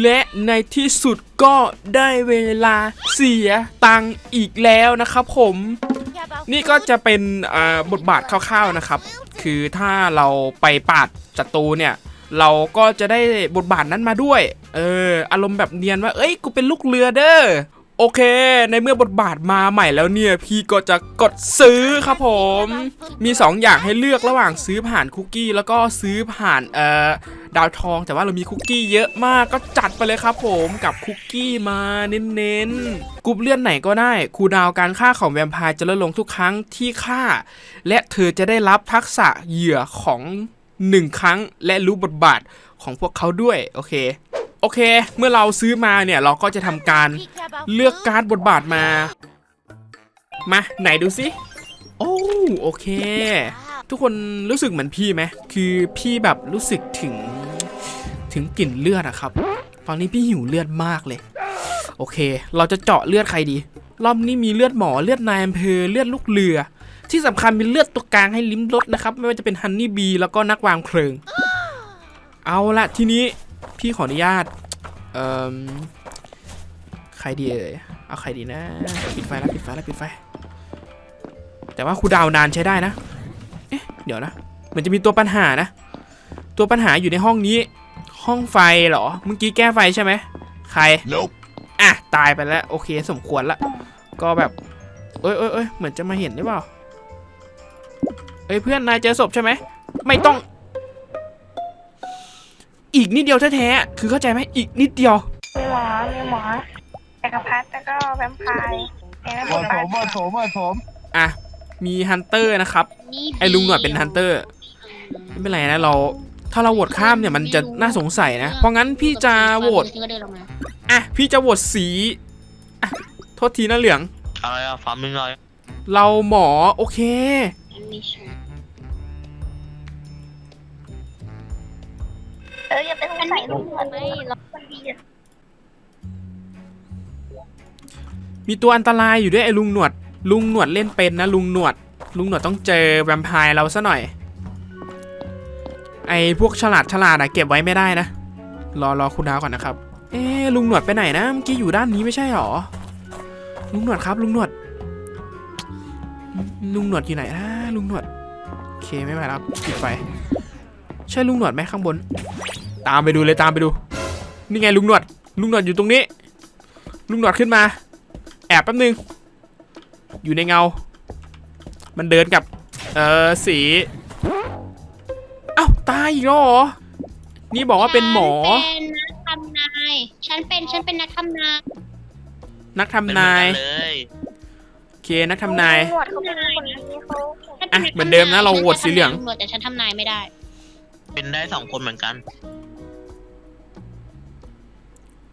และในที่สุดก็ได้เวลาเสียตังค์อีกแล้วนะครับผม นี่ก็จะเป็นบทบาทคร่าวๆนะครับ คือถ้าเราไปปาดศัตรูเนี่ย เราก็จะได้บทบาทนั้นมาด้วย เอออารมณ์แบบเนียนว่า เอ้ยกูเป็นลูกเรือเด้อ โอเค ในเมื่อบทบาทมาใหม่แล้วเนี่ย พี่ก็จะกดซื้อครับผม มี 2 อย่างให้เลือกระหว่างซื้อผ่านคุกกี้ แล้วก็ซื้อผ่านเอ่อดาวทอง แต่ว่าเรามีคุกกี้เยอะมากก็จัดไปเลยครับผมกับคุกกี้มาเน้นๆกรุ๊ปเลื่อดไหนก็ได้คูดาวการฆ่าของแวมไพร์จะลดลงทุกครั้งที่ฆ่า และเธอจะได้รับทักษะเหยื่อของ 1 ครั้ง และรู้บทบาทของพวกเขาด้วยโอเค โอเค เมื่อเราซื้อมาเนี่ยเราก็จะทำการเลือกการ์ดบทบาทมา มาไหนดูสิโอ้โอเค ทุกคนรู้สึกเหมือนพี่ไหมคือพี่แบบรู้สึกถึงถึงกลิ่นเลือดอะครับ ตอนนี้พี่หิวเลือดมากเลย โอเค เราจะเจาะเลือดใครดี รอบนี้มีเลือดหมอเลือดนายอำเภอเลือดลูกเรือ ที่สำคัญมีเลือดตัวกลางให้ลิ้มรสนะครับ ไม่ว่าจะเป็นฮันนี่บีแล้วก็นักวางเพลิง เอาละทีนี้ พี่ขออนุญาต เอ่อ ใครดีเอ่ย เอาใครดีนะ ปิดไฟแล้วปิดไฟแล้วปิดไฟ แต่ว่าครูดาวนานใช้ได้นะ เอ๊ะ เดี๋ยวนะมันจะมีตัวปัญหานะ ตัวปัญหาอยู่ในห้องนี้ ห้องไฟเหรอ เมื่อกี้แก้ไฟใช่ไหม ใคร Nope. อะ ตายไปแล้ว โอเค สมควรละ ก็แบบ เอ้ยเอ้ยเอ้ยเหมือนจะมาเห็นหรือเปล่า เอ้ยเพื่อนนายเจอศพใช่ไหม ไม่ต้อง อีกนิดเดียวแท้ๆคือเข้าใจไหมอีกนิดเดียวมีหมอมีหมอจักรพรรดิแล้วก็แวมไพร์ในระหบมบดบาผทมหมดผมหมดผมอะมีฮันเตอร์นะครับ ไอ้ลุงหนวดเป็นฮันเตอร์ไม่เป็นไรนะเรา ถ้าเราโหวตข้ามเนี่ยมันจะน่าสงสัยนะ เพราะงั้นพี่จะโหวตก็เดินลงมาอะพี่จะโหวตสีอะโทษทีนะเหลือง อะไรอะฟาร์มมิงอะไรเราหมอโอเค อออย่าไปสงสัยลุงหนวดไม่เราคนดีอะมีตัวอันตรายอยู่ด้วยไอ้ลุงหนวด ลุงหนวดเล่นเป็นนะลุงหนวด ลุงหนวดต้องเจอแวมไพร์เราซะหน่อย ไอ้พวกฉลาดฉลาดอะเก็บไว้ไม่ได้นะ รอรอคุณดาวก่อนนะครับ เอ๊ะลุงหนวดไปไหนนะเมื่อกี้อยู่ด้านนี้ไม่ใช่หรอ ลุงหนวดครับ ลุงหนวด ลุงหนวดอยู่ไหนนะลุงหนวดโอเคไม่เป็นไรครับปิดไฟ ใช่ลุงหนวดไหมข้างบน ตามไปดูเลยตามไปดู นี่ไงลุงหนวด ลุงหนวดอยู่ตรงนี้ ลุงหนวดขึ้นมา แอบแป๊บนึง อยู่ในเงา มันเดินกับ เออสีเอ้าตายอีกแล้วเหรอ นี่บอกว่าเป็นหมอ ฉันเป็นนักทำนาย ฉันเป็นฉันเป็นนักทำนายนักทำเป็นนายเหมือนกันเลยโอเคนักทำนายลุงหนวดเขาเป็นคนดีเขา ฉันอะป็กเหมือนเดิมนะเราโหวตสีเหลือง ฉันจะทำนายตำรวจแต่ฉันทำนายไม่ได้ เป็นได้สองคนเหมือนกัน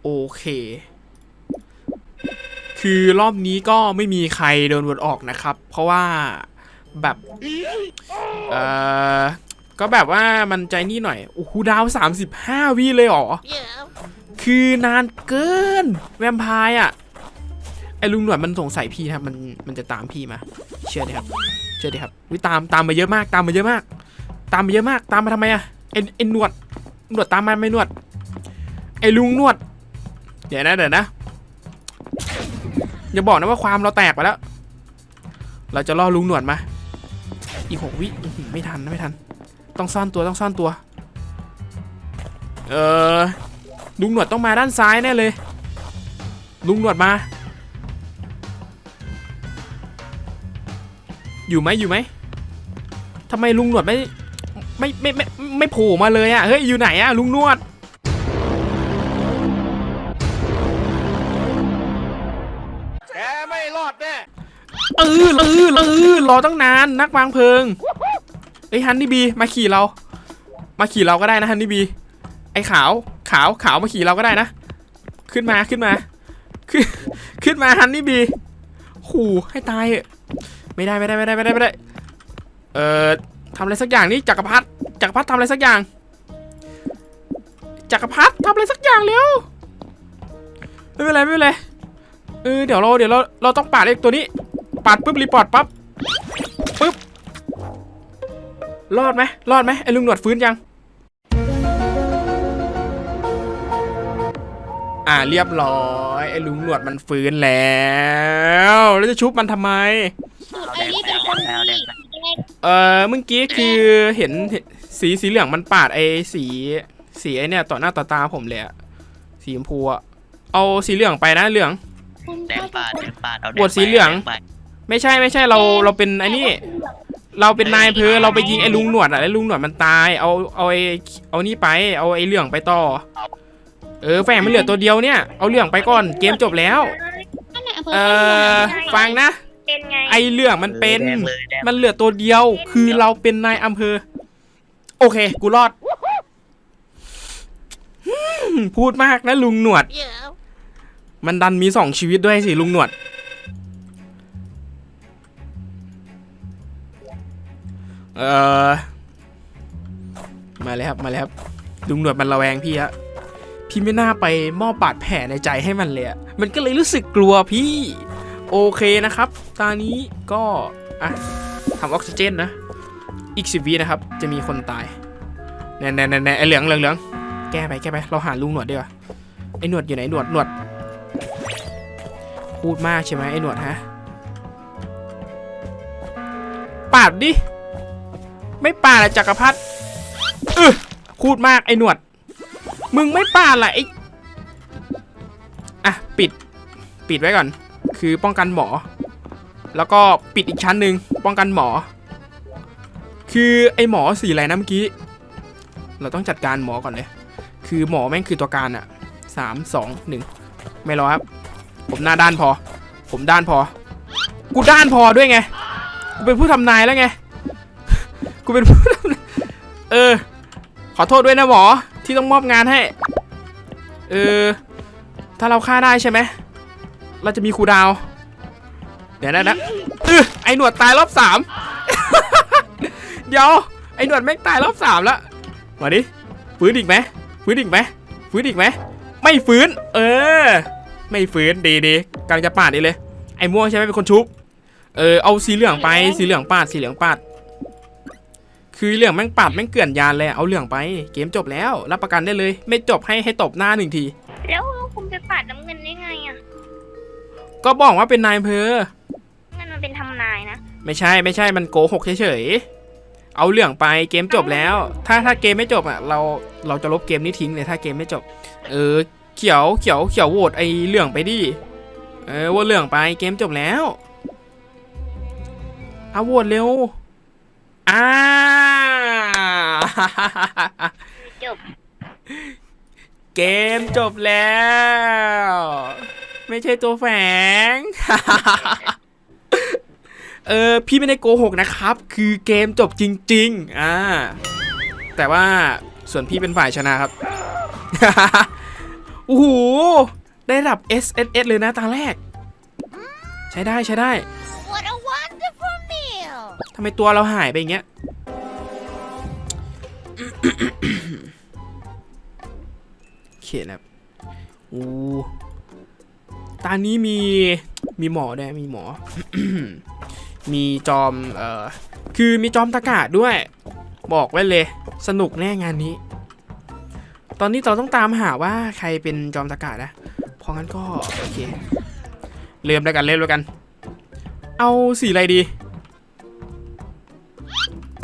โอเค คือรอบนี้ก็ไม่มีใครโดนโหวตออกนะครับ เพราะว่าแบบเอ่อก็แบบว่ามันใจนี่หน่อย โอ้โหดาว 35 วิเลยเหรอ คือนานเกิน แวมไพร์อะ ไอ้ลุงหนวดมันสงสัยพี่นะครับ มันมันจะตามพี่มา เชื่อดิครับ เชื่อดิครับวิตามตามมาเยอะมาก ตามมาเยอะมาก ตามมาเยอะมากตามมาทำไมอะไอ้ไอ้หนวดหนวดตามมาไม่หนวด ไอ้ลุงหนวด เดี๋ยวนะเดี๋ยวนะอย่าบอกนะว่าความเราแตกไปแล้ว เราจะล่อลุงหนวดมา อีกหกวิไม่ทันนะไม่ทัน ต้องซ่อนตัวต้องซ่อนตัว เออลุงหนวดต้องมาด้านซ้ายแน่เลย ลุงหนวดมา อยู่ไหมอยู่ไหมทำไมลุงหนวดไม่ ไม่ไม่ไม่ไม่ไม่โผล่มาเลยอะเฮ้ยอยู่ไหนอะลุงหนวด แกไม่รอดแน่เออเออเออรอตั้งนานนักวางเพลิงเอ้ยฮันนี่บีมาขี่เรา มาขี่เราก็ได้นะฮันนี่บี ไอ้ขาวขาวขาวมาขี่เราก็ได้นะ ขึ้นมาขึ้นมาขึ้นขึ้นมาฮันนี่บีขู่ให้ตายเถอะไม่ได้ไม่ได้ไม่ได้ไม่ได้ไม่ได้ เอ่อ ทำอะไรสักอย่างนี่จักรพรรดิจักรพรรดิทำอะไรสักอย่าง จักรพรรดิทำอะไรสักอย่างเร็วไม่เป็นไรไม่เป็นไรเออเดี๋ยวเราเดี๋ยวเราเราต้องปาดไอ้ตัวนี้ปาดปุ๊บรีพอร์ตปั๊บปุ๊บรอดไหมรอดไหมไอ้ลุงหนวดฟื้นยัง อ่าเรียบร้อยไอ้ลุงหนวดมันฟื้นแล้ว แล้วจะชุบมันทำไมสูตรอันนี้เป็นคนดี เออเมื่อกี้คือเห็นเห็นสีสีเหลืองมันปาดไอ้สีสีไอ้เนี่ยต่อหน้าต่อตาผมเลยอะสีชมพูอะเอาสีเหลืองไปนะเหลืองคุณแดงปาดแดงปาดเอาแดบวชสีเหลืองแดไปไม่ใช่ไม่ใช่เราเราเป็นไอ้นี่ เราเป็นนายอำเพอเราไปยิงไอ้ลุงหนวดอะไอ้ลุงหนวดมันตายเอาเอาไอ้เอานี่ไป เอาไอ้เหลืองไปต่อ เออแฝงมันเหลือตัวเดียวเนี่ยเอาเหลืองไปก่อนเกมจบแล้วนั่นแหละอำเภอเออฟังนะ เป็นไง ไอ้เหลืองมันเป็น แดงเลยแดง มันเหลือตัวเดียว คือเราเป็นนายอำเภอ โอเค กูรอดอืมพูดมากนะลุงหนวดมันดันมีสองชีวิตด้วยสิลุงหนวด เออมาเลยครับ มาเลยครับลุงหนวดมันระแวงพี่อะพี่ไม่น่าไปมอบบาดแผลในใจให้มันเลยอะมันก็เลยรู้สึกกลัวพี่ โอเคนะครับตอนนี้ก็อะทำออกซิเจนนะ อีกสิบวินะครับ จะมีคนตายแน่แน่แน่แน่ไอเหลืองเหลืองเหลืองแก้ไปแก้ไป เราหาลุงหนวดดีกว่าไอหนวดอยู่ไหนหนวดหนวด พูดมากใช่ไหมไอหนวดฮะปาดดิ ไม่ปาดอะจักรพรรดิเออพูดมากไอหนวด มึงไม่ปาดแหละไออะ ปิด ปิดไว้ก่อน คือป้องกันหมอ แล้วก็ปิดอีกชั้นหนึ่งป้องกันหมอ คือไอหมอสีอะไรนะเมื่อกี้ เราต้องจัดการหมอก่อนเลย คือหมอแม่งคือตัวการอะสามสองหนึ่งไม่รอครับ ผมหน้าด้านพอ ผมด้านพอ กูด้านพอด้วยไง กูเป็นผู้ทำนายแล้วไง กูเป็นผู้ทำเออ ขอโทษด้วยนะหมอที่ต้องมอบงานให้ เออ ถ้าเราฆ่าได้ใช่ไหม เราจะมีครูดาว เดี๋ยวนะนะเออไอหนวดตายรอบสามเดี๋ยวไอหนวดแม่งตายรอบสามแล้วมาดิฟื้นอีกไหมฟื้นอีกไหมฟื้นอีกไหมไม่ฟื้น เออ ไม่ฟื้นดีดีกำลังจะปาดนี่เลย ไอ้ม่วงใช่ไหมเป็นคนชุบเออเอาสีเหลืองไปสีเหลืองปาดสีเหลืองปาด คือเหลืองแม่งปาดแม่งเกลื่อนยานเลยเอาเหลืองไป เกมจบแล้ว รับประกันได้เลย ไม่จบให้ให้ตบหน้าหนึ่งที แล้วคุณไปปาดน้ำเงินได้ไงอะ ก็บอกว่าเป็นนายอำเพองั้นมันเป็นทำนายนะ ไม่ใช่ไม่ใช่มันโกหกเฉยๆ เอาเหลืองไปเกมจบแล้ว ถ้าถ้าเกมไม่จบอะเราเราจะลบเกมนี้ทิ้งเลยถ้าเกมไม่จบ เออเขียวเขียวเขียวโหวตไอ้เหลืองไปดิ เออโหวตเหลืองไปเกมจบแล้วเอาโหวตเร็วอ่าจบ เกมจบแล้ว ไม่ใช่ตัวแฝง เออพี่ไม่ได้โกหกนะครับ คือเกมจบจริง ๆ อ่า แต่ว่าส่วนพี่เป็นฝ่ายชนะครับ โอ้โห ได้ระดับ S S S เลยนะตาแรก ใช้ได้ใช้ได้ What a wonderful meal ทำไมตัวเราหายไปอย่างเงี้ยเขียนครับอู้ ตานี้มีมีหมอด้วยมีหมอ มีจอมเอ่อคือมีจอมตะกาศด้วย บอกไว้เลย สนุกแน่งานนี้ ตอนนี้เราต้องตามหาว่าใครเป็นจอมตะกาศนะเพราะงั้นก็โอเคเริ่มแล้วกันเริ่มแล้วกัน เอาสีอะไรดี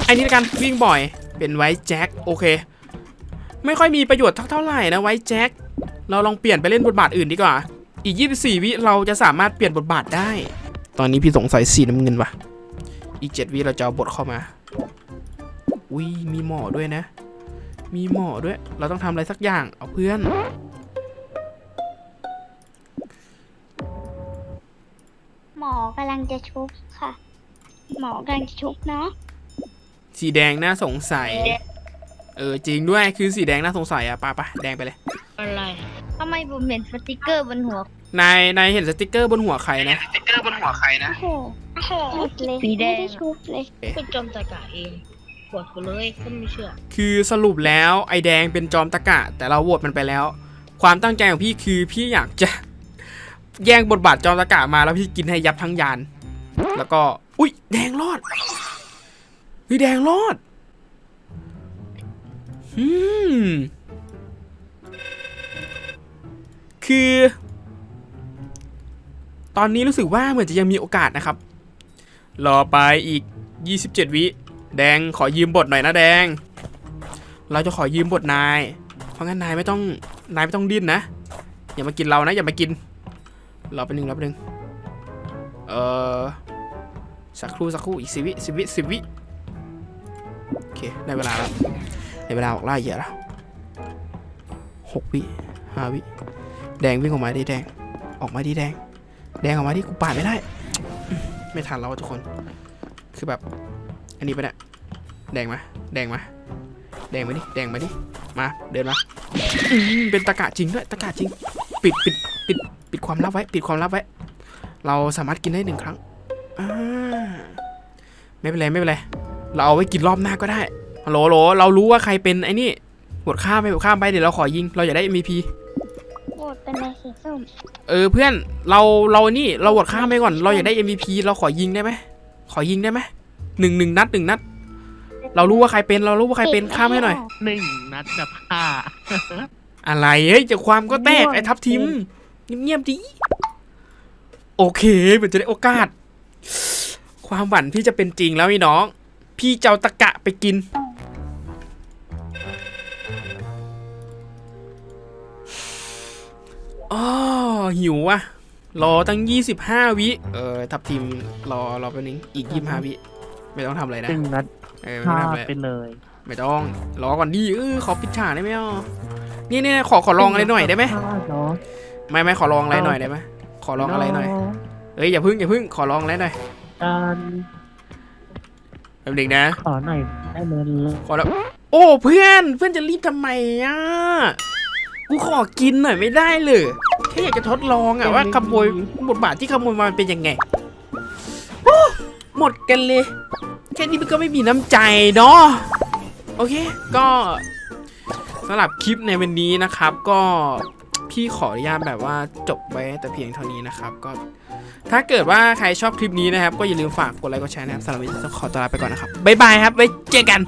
อ้นี่ละกันวิ่งบ่อยเป็นไวท์แจ็คโอเค ไม่ค่อยมีประโยชน์เท่าไหร่นะไวท์แจ็คเราลองเปลี่ยนไปเล่นบทบาทอื่นดีกว่า อีก 24 วิเราจะสามารถเปลี่ยนบทบาทได้ ตอนนี้พี่สงสัยสีน้ำเงินว่ะ อีก 7 วิเราจะเอาบทเข้ามา อุ้ยมีหมอด้วยนะ มีหมอด้วย เราต้องทำอะไรสักอย่าง เอาเพื่อน หมอกำลังจะชุบค่ะ หมอกำลังจะชุบเนาะสีแดงน่าสงสัย เออจริงด้วย คือสีแดงน่าสงสัยอะปะปะแดงไปเลย อะไรทำไมผมเห็นสติกเกอร์บนหัว นายนายเห็นสติกเกอร์บนหัวใครนะ สติ๊กเกอร์บนหัวใครนะ โอ้โหชุบเลยไม่ได้ชุบเลย เป็นจอมตะกะเองปวดกูเลยคนไม่เชื่อคือสรุปแล้วไอแดงเป็นจอมตะกะ แต่เราโหวตมันไปแล้ว ความตั้งใจของพี่คือพี่อยากจะ แย่งบทบาทจอมตะกะมาแล้วพี่กินให้ยับทั้งยาน แล้วก็ อุ้ยแดงรอดเฮ้ยแดงรอดอืมคือ ตอนนี้รู้สึกว่าเหมือนจะยังมีโอกาสนะครับ รอไปอีก 27 วิ แดงขอยืมบทหน่อยนะแดง เราจะขอยืมบทนาย เพราะงั้นนายไม่ต้องนายไม่ต้องดิ้นนะ อย่ามากินเรานะ อย่ามากิน รอไปหนึ่งรอไปหนึ่งเออสักครู่สักครู่อีกสิวิสิวิสิวิโอเคได้เวลาแล้วได้เวลาออกล่าเหยื่อแล้วหกวิห้าวิ แดงวิ่งออกมาดิแดง ออกมาดิแดง แดงออกมาดิกูปาดไม่ได้ ไม่ทันแล้วทุกคน คือแบบ อันนี้ไปะเนี่ยแดงมา แดงมา แดงมาดิ แดงมาดิ มา เดินมา เป็นตะกะจริงด้วย ตะกะจริง ปิดปิดปิดปิดความลับไว้ ปิดความลับไว้ เราสามารถกินได้หนึ่งครั้ง ไม่เป็นไรไม่เป็นไร เราเอาไว้กินรอบหน้าก็ได้ฮัลโหลฮัลโหลเรารู้ว่าใครเป็นไอ้นี่บดข้ามไปบดข้ามไปเดี๋ยวเราขอยิง เราอยากได้ MVP เออเพื่อนเราเรานี่เราบดข้ามไปก่อนเราอยากได้ MVP เราขอยิงได้ไหมขอยิงได้ไหมหนึ่งหนึ่งนัดหนึ่งนัด เรารู้ว่าใครเป็นเรารู้ว่าใครเป็นข้ามให้หน่อย หนึ่งนัดแบบห้าอะไรเฮ้ยจะความก็แตกไอ้ทับทิมเงียบๆดิโอเคเหมือนจะได้โอกาส ความหวั่นพี่จะเป็นจริงแล้วพี่น้อง พี่เจ้าตะกะไปกิน อ๋อหิวอะ รอตั้ง 25 วิ เออ ทับทิมรอรอไปบนึง อีก 25 วิ ไม่ต้องทำอะไรนะหนึ่งนัดเออไม่ห้าต้องทำอะไร ไปเลยไม่ต้อง รอก่อนดิเออขอปิดฉากได้ไหมอะนี่นี่ขอขอลองอะไรหน่อยได้ไหมห้าเนาะไม่ไม่ขอลองอะไรหน่อยได้ไหมขอลองอะไรหน่อย เอ้ยอย่าพึ่งอย่าพึ่งขอลองอะไรหน่อยการแป๊บนึงนะ ขอหน่อยได้เลยขอแล้ว โอ้เพื่อนเพื่อนจะรีบทำไมอะ กูขอกินหน่อยไม่ได้เลยแค่อยากจะทดลองอะว่าขโมยบทบาทที่ขโมยมามันเป็นยังไงโอ้หมดกันเลย แค่นี้มันก็ไม่มีน้ำใจเนาะโอเค ก็สำหรับคลิปในวันนี้นะครับ ก็พี่ขออนุญาตแบบว่าจบไว้แต่เพียงเท่านี้นะครับ ก็ถ้าเกิดว่าใครชอบคลิปนี้นะครับ ก็อย่าลืมฝากกดไลค์กดแชร์นะครับสำหรับวันนี้ต้องขอตัวลาไปก่อนนะครับบ๊ายบายครับไว้เจอกัน